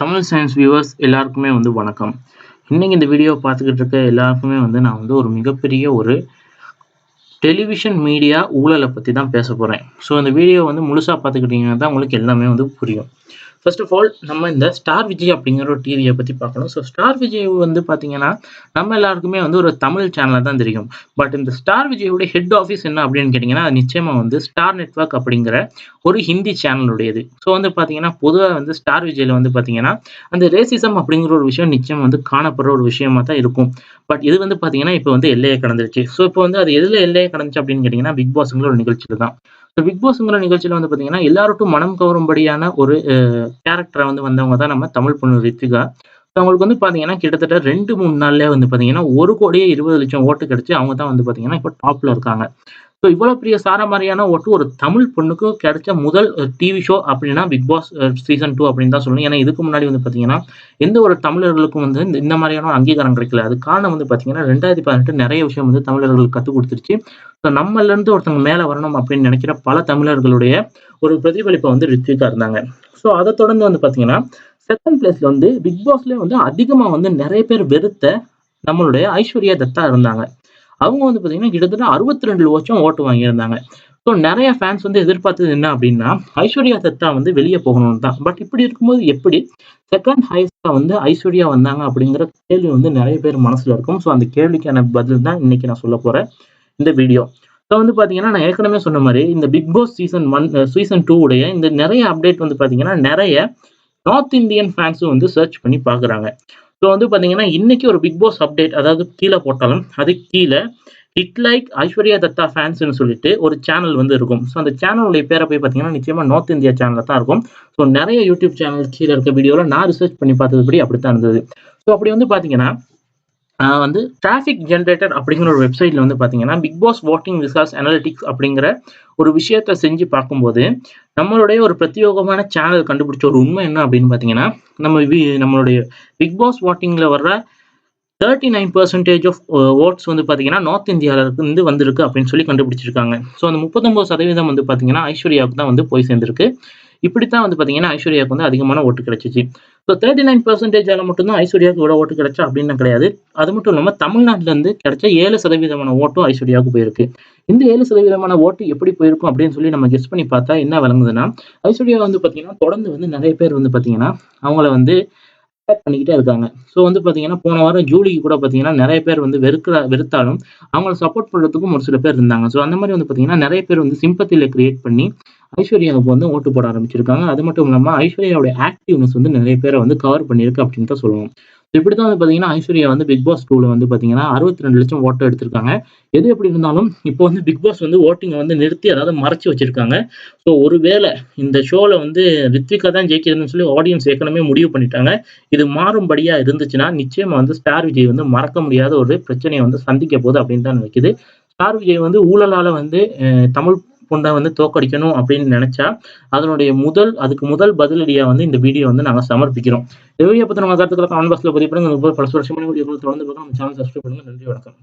Tamil science viewers எல்லாருக்குமே வந்து வணக்கம். இன்னைக்கு இந்த வீடியோ பார்த்துக்கிட்டு இருக்க எல்லாருக்குமே வந்து நான் வந்து ஒரு மிகப்பெரிய ஒரு டெலிவிஷன் மீடியா ஊழலை பற்றி தான் பேச போகிறேன் ஸோ இந்த வீடியோ வந்து முழுசாக பார்த்துக்கிட்டிங்கன்னா தான் உங்களுக்கு எல்லாமே வந்து புரியும். ஃபர்ஸ்ட் ஆஃப் ஆல் நம்ம இந்த ஸ்டார் விஜய் அப்படிங்கிற ஒரு டிவியை பற்றி பார்க்கணும். ஸோ ஸ்டார் விஜய் வந்து பார்த்தீங்கன்னா நம்ம எல்லாருக்குமே வந்து ஒரு தமிழ் சேனலாக தான் தெரியும். பட் இந்த ஸ்டார் விஜயோட ஹெட் ஆஃபீஸ் என்ன அப்படின்னு கேட்டிங்கன்னா அது நிச்சயமாக வந்து ஸ்டார் நெட்வொர்க் அப்படிங்கிற ஒரு ஹிந்தி சேனலுடையது ஸோ வந்து பார்த்தீங்கன்னா பொதுவாக வந்து ஸ்டார் விஜயில் வந்து பார்த்தீங்கன்னா அந்த ரேசிசம் அப்படிங்கிற ஒரு விஷயம் நிச்சயம் வந்து காணப்படுற ஒரு விஷயமா தான் இருக்கும். பட் இது வந்து பார்த்தீங்கன்னா இப்போ வந்து எல்லையை கடந்துருச்சு. ஸோ இப்போ வந்து அது எதில் எல்லையை கடந்துச்சு அப்படின்னு கேட்டிங்கன்னா பிக் பாஸுங்கிற ஒரு நிகழ்ச்சியில் தான். ஸோ பிக் பாஸ்ங்கிற நிகழ்ச்சியில் வந்து பார்த்தீங்கன்னா எல்லாருக்கும் மனம் கவரும்படியான ஒரு கேரக்டரை வந்து வந்தவங்க தான் நம்ம தமிழ் பொண்ணு ரித்விகா ஸோ அவங்களுக்கு வந்து பார்த்தீங்கன்னா கிட்டத்தட்ட ரெண்டு மூணு நாள்லேயே வந்து பார்த்தீங்கன்னா ஒரு கோடியே இருபது லட்சம் ஓட்டு கிடச்சி அவங்க தான் வந்து பார்த்தீங்கன்னா இப்போ டாப்பில் இருக்காங்க. ஸோ இவ்வளோ பெரிய சாரமாரியான ஓட்டு ஒரு தமிழ் பொண்ணுக்கு கிடைச்ச முதல் டிவி ஷோ அப்படின்னா பிக் பாஸ் சீசன் டூ அப்படின்னு தான் சொல்லணும். ஏன்னா இதுக்கு முன்னாடி வந்து பார்த்தீங்கன்னா எந்த ஒரு தமிழர்களுக்கும் வந்து இந்த மாதிரியான அங்கீகாரம் கிடைக்கல. அது காரணம் வந்து பார்த்தீங்கன்னா ரெண்டாயிரத்தி பதினெட்டு நிறைய விஷயம் வந்து தமிழர்களுக்கு கற்றுக் கொடுத்துருச்சு. ஸோ நம்மளேருந்து ஒருத்தவங்க மேலே வரணும் அப்படின்னு நினைக்கிற பல தமிழர்களுடைய ஒரு பிரதிபலிப்பை வந்து ரித்விகா இருந்தாங்க. ஸோ அதை தொடர்ந்து வந்து பார்த்தீங்கன்னா செகண்ட் பிளேஸில் வந்து பிக் பாஸ்லேயே வந்து அதிகமாக வந்து நிறைய பேர் வெறுத்த நம்மளுடைய ஐஸ்வர்யா தத்தா இருந்தாங்க. அவங்க வந்து பார்த்தீங்கன்னா கிட்டத்தட்ட அறுபத்தி ரெண்டு லட்சம் ஓட்டு வாங்கியிருந்தாங்க. ஸோ நிறைய ஃபேன்ஸ் வந்து எதிர்பார்த்தது என்ன அப்படின்னா ஐஸ்வர்யா தத்தா வந்து வெளியே போகணும்னு தான். பட் இப்படி இருக்கும்போது எப்படி செகண்ட் ஹைஸ்டாக வந்து ஐஸ்வர்யா வந்தாங்க அப்படிங்கிற கேள்வி வந்து நிறைய பேர் மனசில் இருக்கும். ஸோ அந்த கேள்விக்கான பதில் தான் இன்னைக்கு நான் சொல்ல போகிறேன் இந்த வீடியோ ஸோ வந்து பார்த்தீங்கன்னா நான் ஏற்கனவே சொன்ன மாதிரி இந்த Bigg Boss season one season two உடைய இந்த நிறைய அப்டேட் வந்து பார்த்தீங்கன்னா நிறைய நார்த் இந்தியன் ஃபேன்ஸும் வந்து சர்ச் பண்ணி பார்க்குறாங்க ஸோ வந்து பார்த்தீங்கன்னா இன்னைக்கு ஒரு பிக் பாஸ் அப்டேட் அதாவது கீழே போட்டாலும் அதுக்கு கீழே ஹிட் லைக் ஐஸ்வர்யா தத்தா ஃபேன்ஸ்னு சொல்லிட்டு ஒரு சேனல் வந்து இருக்கும். ஸோ அந்த சேனலுடைய பேரை போய் பார்த்தீங்கன்னா நிச்சயமாக நார்த் இந்தியா சேனலில் தான் இருக்கும். ஸோ நிறைய யூடியூப் சேனல் கீழே இருக்க வீடியோவில் நான் ரிசர்ச் பண்ணி பார்த்ததுபடி அப்படி தான் இருந்தது. ஸோ அப்படி வந்து பார்த்தீங்கன்னா வந்து டிராஃபிக் ஜென்ரேட்டர் அப்படிங்கிற ஒரு வெப்சைட்ல வந்து பார்த்தீங்கன்னா Bigg Boss voting results analytics அப்படிங்கிற ஒரு விஷயத்த செஞ்சு பார்க்கும்போது நம்மளுடைய ஒரு பிரத்யோகமான சேனல் கண்டுபிடிச்ச ஒரு உண்மை என்ன அப்படின்னு பார்த்தீங்கன்னா நம்ம நம்மளுடைய பிக் பாஸ் வாட்டிங்கில் வர்ற thirty nine percentage of votes வந்து பார்த்தீங்கன்னா நார்த் இந்தியாவிலேருந்து இருந்து வந்திருக்கு அப்படின்னு சொல்லி கண்டுபிடிச்சிருக்காங்க. ஸோ அந்த முப்பத்தொம்பது சதவீதம் வந்து பார்த்தீங்கன்னா ஐஸ்வர்யாவுக்கு தான் வந்து போய் சேர்ந்திருக்கு. இப்படித்தான் வந்து பார்த்தீங்கன்னா ஐஸ்வர்யாவுக்கு வந்து அதிகமான ஓட்டு கிடைச்சிச்சு. ஸோ தேர்ட்டி நைன் பர்சன்டேஜால் மட்டும்தான் ஐஸ்வர்யாவுக்கு இவ்வளோ ஓட்டு கிடைச்சா அப்படின்னு கிடையாது. அது மட்டும் இல்லாமல் தமிழ்நாட்டிலேருந்து கிடைச்ச ஏழு சதவீதமான ஓட்டும் ஐஸ்வர்யாவுக்கு போயிருக்கு. இந்த ஏழு சதவீதமான ஓட்டு எப்படி போயிருக்கும் அப்படின்னு சொல்லி நம்ம கெஸ் பண்ணி பார்த்தா என்ன விளங்குதுன்னா ஐஸ்வர்யா வந்து பார்த்தீங்கன்னா தொடர்ந்து வந்து நிறைய பேர் வந்து பார்த்தீங்கன்னா அவங்கள வந்து அட்டாக் பண்ணிக்கிட்டே இருக்காங்க. ஸோ வந்து பார்த்தீங்கன்னா போன வாரம் ஜூலிக்கு கூட பார்த்தீங்கன்னா நிறைய பேர் வந்து வெறுக்கிற வெறுத்தாலும் அவங்கள சப்போர்ட் பண்ணுறதுக்கும் ஒரு சில பேர் இருந்தாங்க. ஸோ அந்த மாதிரி வந்து பார்த்தீங்கன்னா நிறைய பேர் வந்து சிம்பத்தியில் கிரியேட் பண்ணி ஐஸ்வர்யாவுக்கு வந்து ஓட்டு போட ஆரம்பிச்சிருக்காங்க. அது மட்டும் இல்லாமல் ஐஸ்வர்யாவுடைய ஆக்டிவ்னஸ் வந்து நிறைய பேரை வந்து கவர் பண்ணியிருக்கு அப்படின்னு தான் சொல்லுவோம். இப்படி தான் வந்து பார்த்தீங்கன்னா ஐஸ்வர்யா வந்து பிக் பாஸ் டூவில் வந்து பார்த்தீங்கன்னா அறுபத்தி ரெண்டு லட்சம் ஓட்டோ எடுத்திருக்காங்க. எது எப்படி இருந்தாலும் இப்போ வந்து பிக் பாஸ் வந்து ஓட்டிங்கை வந்து நிறுத்தி அதாவது மறைச்சி வச்சிருக்காங்க. ஸோ ஒருவேளை இந்த ஷோவில் வந்து ரித்விகா தான் ஜெயிக்கிறதுன்னு சொல்லி ஆடியன்ஸ் ஏற்கனவே முடிவு பண்ணிட்டாங்க. இது மாறும்படியாக இருந்துச்சுன்னா நிச்சயமாக வந்து ஸ்டார் விஜய் வந்து மறக்க முடியாத ஒரு பிரச்சனையை வந்து சந்திக்க போகுது அப்படின்னு தான் நினைக்குது. ஸ்டார் விஜய் வந்து ஊழலால் வந்து தமிழ் பொண்ணை வந்து தோக்கடிக்கணும் அப்படின்னு நினைச்சா அதனுடைய முதல் அதுக்கு முதல் பதிலடியா வந்து இந்த வீடியோ வந்து நாங்கள் சமர்ப்பிக்கிறோம். இந்த வீடியோ பற்றி நம்ம கருத்துக்களை கமெண்ட் கான்பாக்ஸ்ல பதிவு பண்ணுங்க பல சுரட்சமான வீடியோக்கள் தொடர்ந்து பார்க்க நம்ம சேனல் சப்ஸ்கிரைப் பண்ணுங்க. நன்றி வணக்கம்.